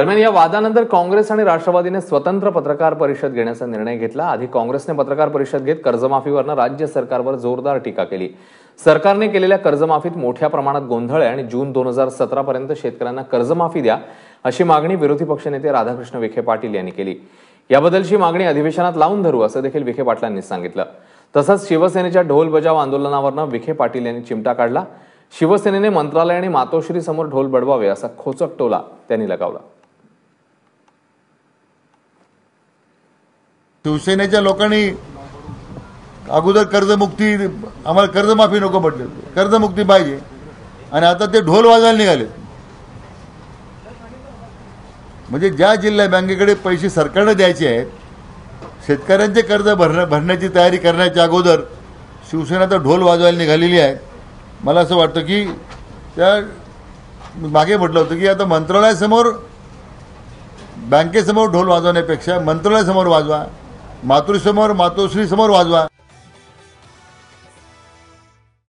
दरम्यान या वादानंतर काँग्रेस आणि राष्ट्रवादीने स्वतंत्र पत्रकार परिषद घेण्याचा निर्णय घेतला. आधी काँग्रेसने पत्रकार परिषद घेत कर्जमाफीवरनं राज्य सरकारवर जोरदार टीका केली. सरकारने केलेल्या कर्जमाफीत मोठ्या प्रमाणात गोंधळ आहे आणि जून दोन हजार सतरा पर्यंत शेतकऱ्यांना कर्जमाफी द्या अशी मागणी विरोधी पक्षनेते राधाकृष्ण विखे पाटील यांनी केली. याबद्दलची मागणी अधिवेशनात लावून धरू असं देखील विखे पाटलांनी सांगितलं. तसंच शिवसेनेच्या ढोल बजाव आंदोलनावरनं विखे पाटील यांनी चिमटा काढला. शिवसेनेने मंत्रालय आणि मातोश्री समोर ढोल बडवावे असा खोचक टोला त्यांनी लगावला. शिवसेनेच्या लोकांनी अगोदर कर्जमुक्ती आम्हाला कर्जमाफी नको म्हटले. कर्जमुक्ती पाहिजे. आणि आता ते ढोल वाजायला निघाले. म्हणजे ज्या जिल्हा बँकेकडे पैसे सरकारने द्यायचे आहेत शेतकऱ्यांचे कर्ज भरण्या भरण्याची तयारी करण्याच्या अगोदर शिवसेना तर ढोल वाजवायला निघालेली आहे. मला असं वाटतं की त्या मागे म्हटलं होतं की आता मंत्रालयासमोर बँकेसमोर ढोल वाजवण्यापेक्षा मंत्रालयासमोर वाजवा. मातृसमोर मातोश्रीसमोर वाजवा.